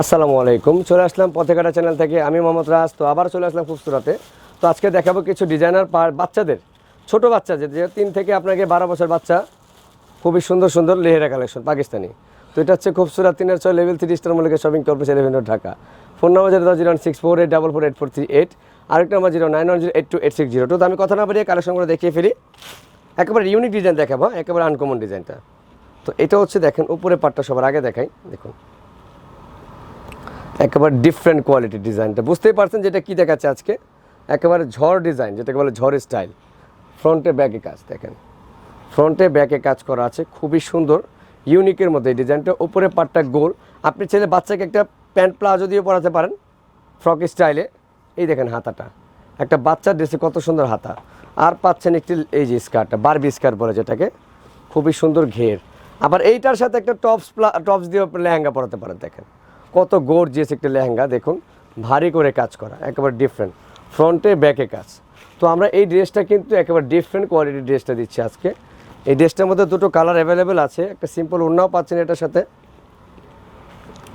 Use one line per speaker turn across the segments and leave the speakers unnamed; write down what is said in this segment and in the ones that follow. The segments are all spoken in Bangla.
আসসালামু আলাইকুম। চলে আসলাম পথেকাটা চ্যানেল থেকে। আমি মোহাম্মদ রাজ। তো আবার চলে আসলাম খুবসুরাতে। তো আজকে দেখাবো কিছু ডিজাইনার পার বাচ্চাদের, ছোট বাচ্চা যে তিন থেকে আপনাকে বারো বছর বাচ্চা, খুবই সুন্দর সুন্দর লেহেরা কালেকশন পাকিস্তানি। তো এটা হচ্ছে খুবসুরাত তিনের ছয় level three star মলিকের shopping eleven road Dhaka. Phone number zero zero six four eight double four eight four three eight আরেকটা number zero nine one zero eight two eight six zero তো আমি কথা না বাড়িয়ে কালেকশনগুলো দেখিয়ে ফেলি। একেবারে ইউনিক ডিজাইন দেখাবো হ্যাঁ? একেবারে আনকমন ডিজাইনটা তো এটা হচ্ছে দেখেন উপরে পাটটা সবার আগে দেখাই। দেখুন। একেবারে ডিফারেন্ট কোয়ালিটির ডিজাইনটা বুঝতেই পারছেন যেটা কী দেখাচ্ছে আজকে? একেবারে ঝড় ডিজাইন যেটাকে বলে ঝড় স্টাইল ফ্রন্টে ব্যাকে কাজ, দেখেন। ফ্রন্টে ব্যাকে কাজ করা আছে, খুবই সুন্দর ইউনিকের মধ্যে। এই ডিজাইনটা উপরে পাটটা গোল। আপনি ছেলে বাচ্চাকে একটা প্যান্ট প্লাজো দিয়ে পরাতে পারেন ফ্রক স্টাইলে এই দেখেন হাতাটা। একটা বাচ্চার ড্রেসে কত সুন্দর হাতা। আর পাচ্ছেন একটি, এই যে স্কার্টটা বারবি স্কার্ট বলে যেটাকে। খুবই সুন্দর ঘের। আবার এইটার সাথে একটা টপস প্লা টপস দিয়ে লেহেঙ্গা পরাতে পারেন, দেখেন। কত গর্জিয়াস একটা লেহেঙ্গা, দেখুন, ভারী করে কাজ করা, একেবারে ডিফারেন্ট ফ্রন্টে ব্যাকে কাজ। তো আমরা এই ড্রেসটা কিন্তু একেবারে ডিফারেন্ট কোয়ালিটির ড্রেসটা দিচ্ছি আজকে। এই ড্রেসটার মধ্যে দুটো কালার অ্যাভেলেবেল আছে, একটা সিম্পল ওড়নাও পাচ্ছেন এটার সাথে।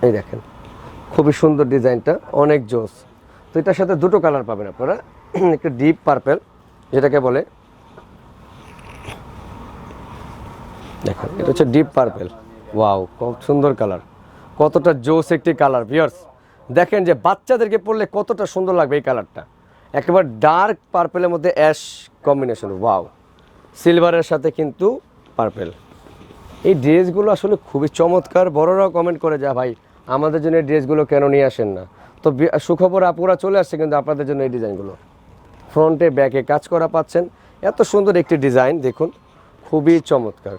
এই দেখেন, খুবই সুন্দর ডিজাইনটা, অনেক জোস। তো এটার সাথে দুটো কালার পাবেন আপনারা, একটু ডিপ পার্পেল যেটাকে বলে, দেখেন, এটা হচ্ছে ডিপ পার্পেল ওয়াও খুব সুন্দর কালার কতটা জোস একটি কালার ভিয়ার্স দেখেন যে বাচ্চাদেরকে পড়লে কতটা সুন্দর লাগবে এই কালারটা। একেবারে ডার্ক পার্পেলের মধ্যে অ্যাশ কম্বিনেশন ওয়াও সিলভারের সাথে কিন্তু পার্পেল এই ড্রেসগুলো আসলে খুবই চমৎকার। বড়রাও কমেন্ট করে, যা ভাই, আমাদের জন্য এই ড্রেসগুলো কেন নিয়ে আসেন না? তো সুখবর আপুরা চলে আসছে কিন্তু আপনাদের জন্য এই ডিজাইনগুলো। ফ্রন্টে ব্যাকে কাজ করা পাচ্ছেন। এত সুন্দর একটি ডিজাইন, দেখুন। খুবই চমৎকার।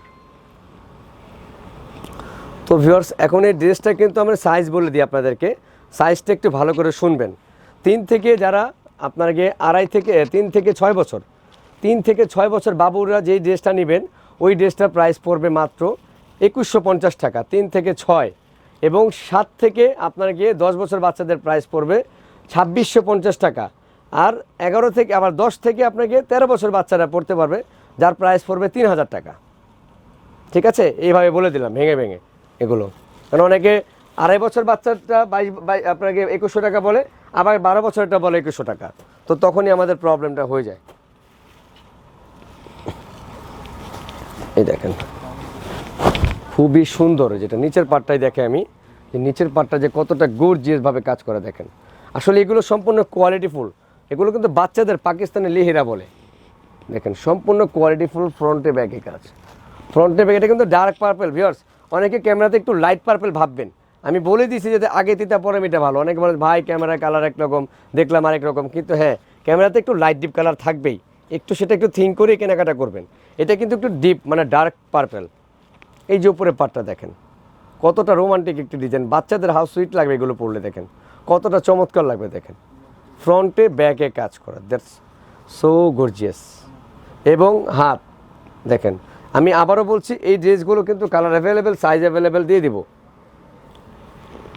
তো ভিউয়ার্স, এখন এই ড্রেসটা কিন্তু আমরা সাইজ বলে দিই আপনাদেরকে। সাইজটা একটু ভালো করে শুনবেন। তিন থেকে যারা আপনাকে আড়াই থেকে তিন থেকে ছয় বছর, তিন থেকে ছয় বছর বাবুরা যেই ড্রেসটা নেবেন, ওই ড্রেসটার প্রাইস পড়বে মাত্র একুশশো পঞ্চাশ টাকা, তিন থেকে ছয়। এবং সাত থেকে আপনার গিয়ে দশ বছর বাচ্চাদের প্রাইস পড়বে ছাব্বিশশো পঞ্চাশ টাকা। আর এগারো থেকে, আবার দশ থেকে আপনাকে তেরো বছর বাচ্চারা পড়তে পারবে, যার প্রাইস পড়বে তিন হাজার টাকা। ঠিক আছে? এইভাবে বলে দিলাম, ভেঙে ভেঙে। এগুলো। কারণ অনেকে আড়াই বছর বাচ্চাটা বাইশ বাই আপনাকে একুশশো টাকা বলে, আবার বারো বছরটা বলে একুশশো টাকা। তো তখনই আমাদের প্রবলেমটা হয়ে যায়। এই দেখেন। খুবই সুন্দর, যেটা নিচের পাটটাই দেখে আমি। যে নিচের পাটটা যে কতটা গর্জিয়াসভাবে কাজ করে দেখেন। আসলে এগুলো সম্পূর্ণ কোয়ালিটিফুল এগুলো কিন্তু বাচ্চাদের পাকিস্তানি লেহেরা বলে। দেখেন, সম্পূর্ণ কোয়ালিটিফুল ফ্রন্টে ব্যাগে কাজ। ফ্রন্টে ব্যাগ, এটা কিন্তু ডার্ক পার্পেল ভিউয়ার্স অনেকে ক্যামেরাতে একটু লাইট পার্পেল ভাববেন। আমি বলে দিয়েছি যে আগে তিতা পরে এটা ভালো। অনেকে বলে, ভাই ক্যামেরা কালার একরকম দেখলাম আরেক রকম। কিন্তু হ্যাঁ ক্যামেরাতে একটু লাইট ডিপ কালার থাকবেই। একটু সেটা একটু থিঙ্ক করে কেনাকাটা করবেন। এটা কিন্তু একটু ডিপ মানে ডার্ক পার্পেল এই যে উপরে পাটটা দেখেন, কতটা রোমান্টিক একটি ডিজাইন বাচ্চাদের হাউস সুইট লাগবে এগুলো পড়লে দেখেন। কতটা চমৎকার লাগবে দেখেন। ফ্রন্টে ব্যাকে কাজ করা। দ্যাটস সো গর্জিয়াস এবং হাত, দেখেন আমি আবারও বলছি, এই ড্রেসগুলো কিন্তু কালার অ্যাভেলেবেল সাইজ অ্যাভেলেবেল দিয়ে দিব।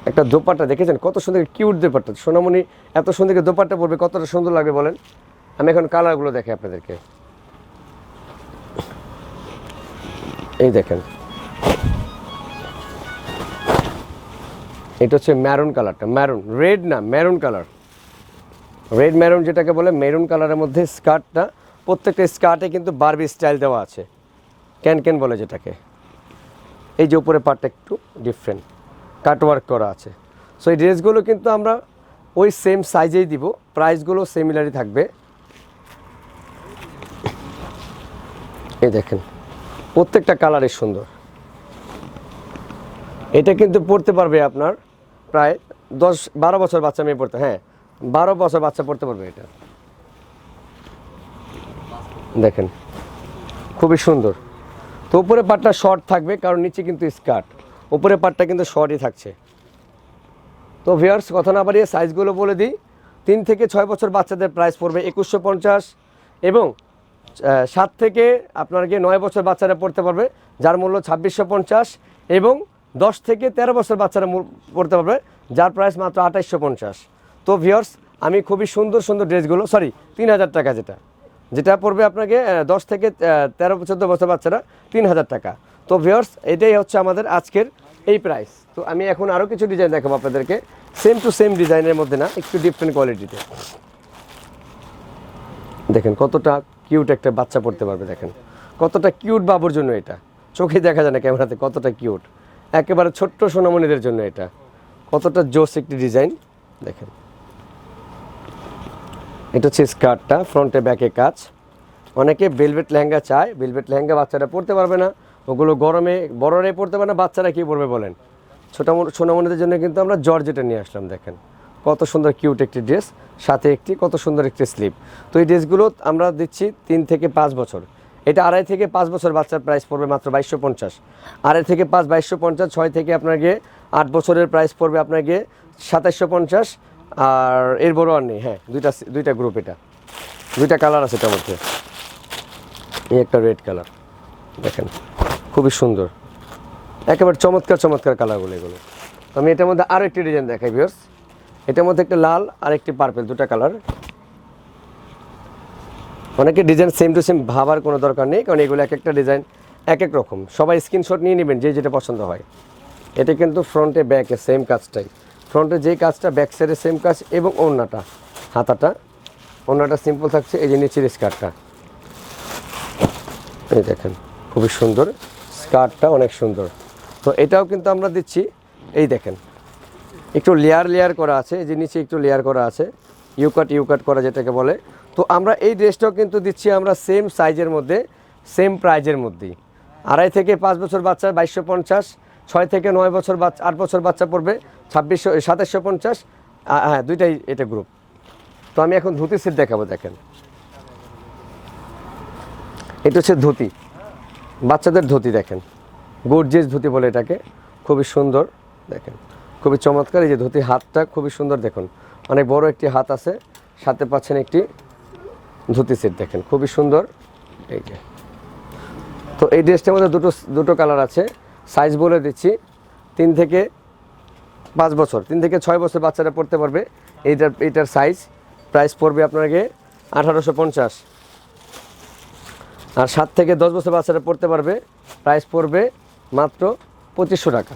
একটা দোপাট্টা, দেখেছেন? কত সুন্দর কিউট দোপাট্টা। সোনামণি, এত সুন্দর দোপাট্টা পড়বে কতটা সুন্দর লাগবে বলেন? আমি এখন কালারগুলো দেখে আপনাদেরকে। এই দেখেন। এটা হচ্ছে ম্যারুন কালারটা ম্যারুন রেড না ম্যারুন কালার রেড ম্যারুন যেটাকে বলে মেরুন কালারের মধ্যে স্কার্টটা প্রত্যেকটা স্কার্টে কিন্তু বারবি স্টাইল দেওয়া আছে। ক্যান ক্যান বলে যেটাকে। এই যে উপরে পার্টটা একটু ডিফারেন্ট কাটওয়ার্ক করা আছে। সো এই ড্রেসগুলো কিন্তু আমরা ওই সেম সাইজেই দিব। প্রাইসগুলো সিমিলারই থাকবে। এই দেখেন, প্রত্যেকটা কালারই সুন্দর। এটা কিন্তু পড়তে পারবে আপনার প্রায় দশ, বারো বছর বাচ্চা মেয়ে পড়তে হ্যাঁ বারো বছর বাচ্চা পড়তে পারবে এটা। দেখেন, খুবই সুন্দর। তো উপরে পাটটা শর্ট থাকবে, কারণ নিচে কিন্তু স্কার্ট উপরে পাটটা কিন্তু শর্টই থাকছে। তো ভিয়ার্স কথা না বাড়িয়ে সাইজগুলো বলে দিই। তিন থেকে ছয় বছর বাচ্চাদের প্রাইস পড়বে একুশশো পঞ্চাশ এবং সাত থেকে আপনার গিয়ে নয় বছর বাচ্চারা পড়তে পারবে, যার মূল্য ছাব্বিশশো পঞ্চাশ এবং দশ থেকে তেরো বছর বাচ্চারা পড়তে পারবে, যার প্রাইস মাত্র আঠাইশশো পঞ্চাশ। তো ভিওর্স আমি খুবই সুন্দর সুন্দর ড্রেসগুলো সরি তিন হাজার টাকা যেটা। যেটা পড়বে আপনাকে দশ থেকে তেরো, চোদ্দ বছর বাচ্চারা তিন হাজার টাকা। তো ভিওর্স এটাই হচ্ছে আমাদের আজকের এই প্রাইস তো আমি এখন আরও কিছু ডিজাইন দেখাবো আপনাদেরকে। সেম টু সেম ডিজাইনের মধ্যে না, একটু ডিফারেন্ট কোয়ালিটিতে দেখেন কতটা কিউট একটা বাচ্চা পড়তে পারবে, দেখেন। কতটা কিউট বাবুর জন্য এটা। চোখে দেখা যায় না ক্যামেরাতে কতটা কিউট একেবারে ছোট্ট সোনামণিদের জন্য এটা। কতটা জোস একটি ডিজাইন দেখেন। এটা হচ্ছে স্কার্টটা ফ্রন্টে ব্যাকে কাজ। অনেকে বেলভেট লেহেঙ্গা চায় বেলভেট লেহেঙ্গা বাচ্চারা পরতে পারবে না। ওগুলো গরমে বড়রাই পরতে পারে না, বাচ্চারা কী পরবে বলেন? ছোটো সোনামণিদের জন্য কিন্তু আমরা জর্জেটা নিয়ে আসলাম, দেখেন। কত সুন্দর কিউট একটি ড্রেস সাথে একটি, কত সুন্দর একটি স্লিপ তো এই ড্রেসগুলো আমরা দিচ্ছি তিন থেকে পাঁচ বছর। এটা আড়াই থেকে পাঁচ বছর বাচ্চার প্রাইস পড়বে মাত্র বাইশশো পঞ্চাশ। আড়াই থেকে পাঁচ, বাইশশো পঞ্চাশ, ছয় থেকে আপনার গিয়ে আট বছরের প্রাইস পড়বে আপনার গিয়ে সাতাইশশো পঞ্চাশ। আর এর বড় আর নেই হ্যাঁ দুইটা দুইটা গ্রুপ এটা। দুইটা কালার আছে এটার মধ্যে। এই একটা রেড কালার দেখেন, খুবই সুন্দর। একেবারে চমৎকার চমৎকার কালারগুলো এগুলো। আমি এটার মধ্যে আরও একটি ডিজাইন দেখাই ভিউয়ার্স এটার মধ্যে একটা লাল আর একটি পার্পেল দুটা কালার অনেকে ডিজাইন সেম টু সেম ভাবার কোনো দরকার নেই, কারণ এগুলো এক একটা ডিজাইন এক এক রকম। সবাই স্ক্রিনশট নিয়ে নেবেন, যে যেটা পছন্দ হয়। এটা কিন্তু ফ্রন্টে ব্যাকে সেম কাজটাই। ফ্রন্টে যে কাজটা, ব্যাক সাইডে সেম কাজ এবং ওড়নাটা, হাতাটা। ওড়নাটা সিম্পল থাকছে, এই যে নিচের স্কার্টটা। এই দেখেন, খুবই সুন্দর। স্কার্টটা অনেক সুন্দর। তো এটাও কিন্তু আমরা দিচ্ছি, এই দেখেন। একটু লেয়ার লেয়ার করা আছে, এই যে নিচে একটু লেয়ার করা আছে। ইউকাট ইউকাট করা যেটাকে বলে। তো আমরা এই ড্রেসটাও কিন্তু দিচ্ছি আমরা সেম সাইজের মধ্যে সেম প্রাইজের মধ্যেই। আড়াই থেকে পাঁচ বছর বাচ্চা, বাইশশো পঞ্চাশ। ছয় থেকে নয় বছর বাচ্চা, আট বছর বাচ্চা পড়বে, ছাব্বিশশো সাতাশশো পঞ্চাশ হ্যাঁ দুইটাই এটা গ্রুপ তো আমি এখন ধুতি সেট দেখাবো, দেখেন। এটা হচ্ছে ধুতি। বাচ্চাদের ধুতি, দেখেন। গর্জিয়াস ধুতি বলে এটাকে। খুবই সুন্দর, দেখেন। খুবই চমৎকার, এই যে ধুতি হাতটা খুবই সুন্দর, দেখুন। অনেক বড় একটি হাত আছে, সাথে পাচ্ছেন একটি ধুতি সেট দেখেন। খুবই সুন্দর, এই যে। তো এই ড্রেসটার মধ্যে দুটো দুটো কালার আছে। সাইজ বলে দিচ্ছি, তিন থেকে পাঁচ বছর, তিন থেকে ছয় বছর বাচ্চারা পড়তে পারবে। এইটার এইটার সাইজ, প্রাইস পড়বে আপনাকে আঠারোশো পঞ্চাশ। আর সাত থেকে দশ বছর বাচ্চারা পড়তে পারবে, প্রাইস পড়বে মাত্র পঁচিশশো টাকা।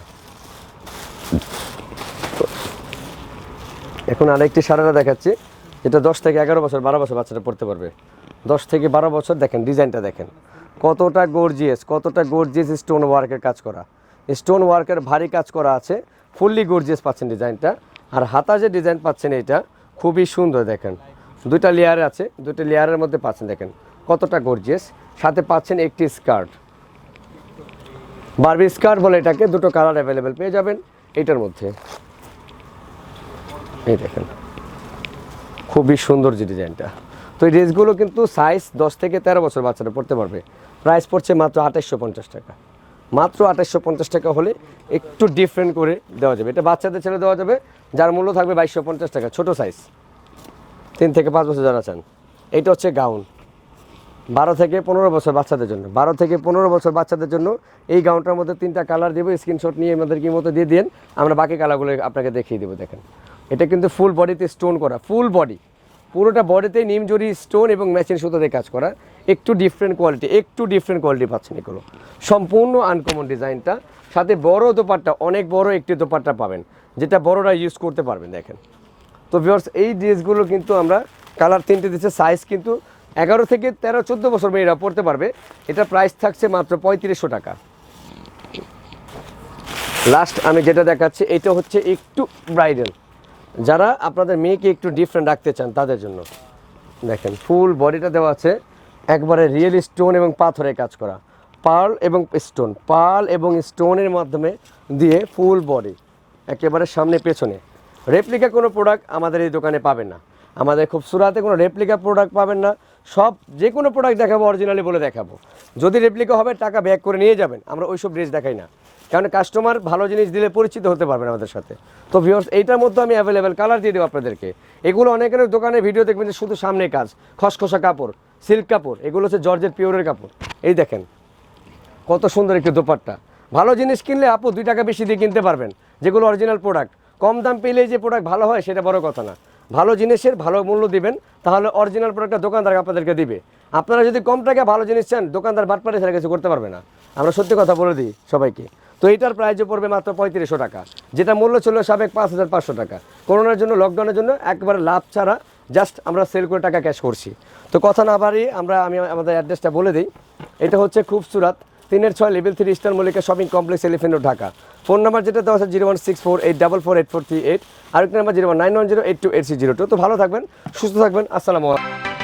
এখন আরেকটি সারারা দেখাচ্ছি, যেটা দশ থেকে এগারো বছর, বারো বছর বাচ্চারা পড়তে পারবে। দশ থেকে বারো বছর দেখেন, ডিজাইনটা দেখেন। কতটা গর্জিয়াস কতটা গর্জিয়াস স্টোন ওয়ার্কের কাজ করা। স্টোন ওয়ার্কের ভারী কাজ করা আছে ফুললি গর্জিয়াস পাচ্ছেন ডিজাইনটা আর হাতা যে ডিজাইন পাচ্ছেন এটা, খুবই সুন্দর দেখেন। দুইটা লেয়ার আছে, দুইটা লেয়ারের মধ্যে পাচ্ছেন দেখেন, কতটা গর্জিয়াস সাথে পাচ্ছেন একটি স্কার্ট বারবি স্কার্ট বলে এটাকে, দুটো কালার অ্যাভেলেবেল পেয়ে যাবেন এটার মধ্যে। এই দেখেন, খুবই সুন্দর যে ডিজাইনটা তো এই ড্রেসগুলো কিন্তু সাইজ দশ থেকে তেরো বছর বাচ্চারা পড়তে পারবে। প্রাইস পড়ছে মাত্র আঠাশশো পঞ্চাশ টাকা। মাত্র আঠাশশো পঞ্চাশ টাকা হলে একটু ডিফারেন্ট করে দেওয়া যাবে। এটা বাচ্চাদের ছেড়ে দেওয়া যাবে, যার মূল্য থাকবে বাইশশো পঞ্চাশ টাকা, ছোটো সাইজ তিন থেকে পাঁচ বছর যারা চান এইটা হচ্ছে গাউন বারো থেকে পনেরো বছর বাচ্চাদের জন্য। বারো থেকে পনেরো বছর বাচ্চাদের জন্য এই গাউনটার মধ্যে তিনটা কালার দেবো স্ক্রিনশট নিয়ে আমাদের কি মতো দিয়ে দিন আমরা বাকি কালারগুলো আপনাকে দেখিয়ে দেবো, দেখেন। এটা কিন্তু ফুল বডিতে স্টোন করা ফুল বডি পুরোটা বডিতে নিম জড়ি স্টোন এবং ম্যাচিং সুতোতে কাজ করা। একটু ডিফারেন্ট কোয়ালিটি একটু ডিফারেন্ট কোয়ালিটি পাচ্ছেন এগুলো। সম্পূর্ণ আনকমন ডিজাইনটা সাথে বড় দোপাট্টা, অনেক বড় একটি দোপাট্টা পাবেন, যেটা বড়রা ইউজ করতে পারবেন, দেখেন। তো ভিউয়ার্স এই ড্রেসগুলো কিন্তু আমরা কালার তিনটে দিচ্ছে সাইজ কিন্তু এগারো থেকে তেরো, চোদ্দ বছর মেয়েরা পড়তে পারবে। এটা প্রাইস থাকছে মাত্র পঁয়ত্রিশশো টাকা। লাস্ট আমি যেটা দেখাচ্ছি, এটা হচ্ছে একটু ব্রাইডাল যারা আপনাদের মেয়েকে একটু ডিফারেন্ট রাখতে চান, তাদের জন্য। দেখেন ফুল বডিটা দেওয়া আছে। একবারে রিয়েল স্টোন এবং পাথরের কাজ করা। পার্ল এবং স্টোন পার্ল এবং স্টোনের মাধ্যমে দিয়ে ফুল বডি একেবারে সামনে পেছনে। রেপ্লিকা কোনো প্রোডাক্ট আমাদের এই দোকানে পাবেন না। আমাদের খুব সুরাতে কোনো রেপ্লিকা প্রোডাক্ট পাবেন না। সব যে কোনো প্রোডাক্ট দেখাবো অরিজিনালি বলে দেখাবো। যদি রেপ্লিকা হবে, টাকা ব্যাক করে নিয়ে যাবেন। আমরা ওইসব ড্রেস দেখাই না। কারণ কাস্টমার ভালো জিনিস দিলে পরিচিত হতে পারবেন আমাদের সাথে। তো ভিউয়ার্স এইটার মধ্যে আমি অ্যাভেলেবেল কালার দিয়ে দেবো আপনাদেরকে। এগুলো অনেকের দোকানে ভিডিও দেখবেন যে শুধু সামনে কাজ। খসখসা কাপড় সিল্ক কাপড়, এগুলো হচ্ছে জর্জের পিওরের কাপড়। এই দেখেন, কত সুন্দর একটি দোপাট্টা। ভালো জিনিস কিনলে আপু দুই টাকা বেশি দিয়ে কিনতে পারবেন, যেগুলো অরিজিনাল প্রোডাক্ট কম দাম পেলে যে প্রোডাক্ট ভালো হয়, সেটা বড় কথা না। ভালো জিনিসের ভালো মূল্য দিবেন, তাহলে অরিজিনাল প্রোডাক্টটা দোকানদার আপনাদেরকে দিবে। আপনারা যদি কম টাকা ভালো জিনিস চান, দোকানদার বাটপারে সেটা কিছু করতে পারবে না। আমরা সত্যি কথা বলে দিই সবাইকে। তো এটার প্রাইজও পড়বে মাত্র পঁয়ত্রিশশো টাকা, যেটা মূল্য ছিল সাবেক পাঁচ হাজার পাঁচশো টাকা। করোনার জন্য লকডাউনের জন্য একবারে লাভ ছাড়া জাস্ট আমরা সেল করে টাকা ক্যাশ করছি। তো কথা না বাড়িয়ে আমরা, আমি আমাদের অ্যাড্রেসটা বলে দিই। এটা হচ্ছে খুবসুরাত, তিনের ছয় level three star Mallika shopping complex elephant Dhaka. Phone number যেটা দেওয়া আছে zero one six four eight double four eight four three eight আরেকটা number zero one nine one zero eight two eight C zero two তো ভালো থাকবেন, সুস্থ থাকবেন, আসসালামু আলাইকুম।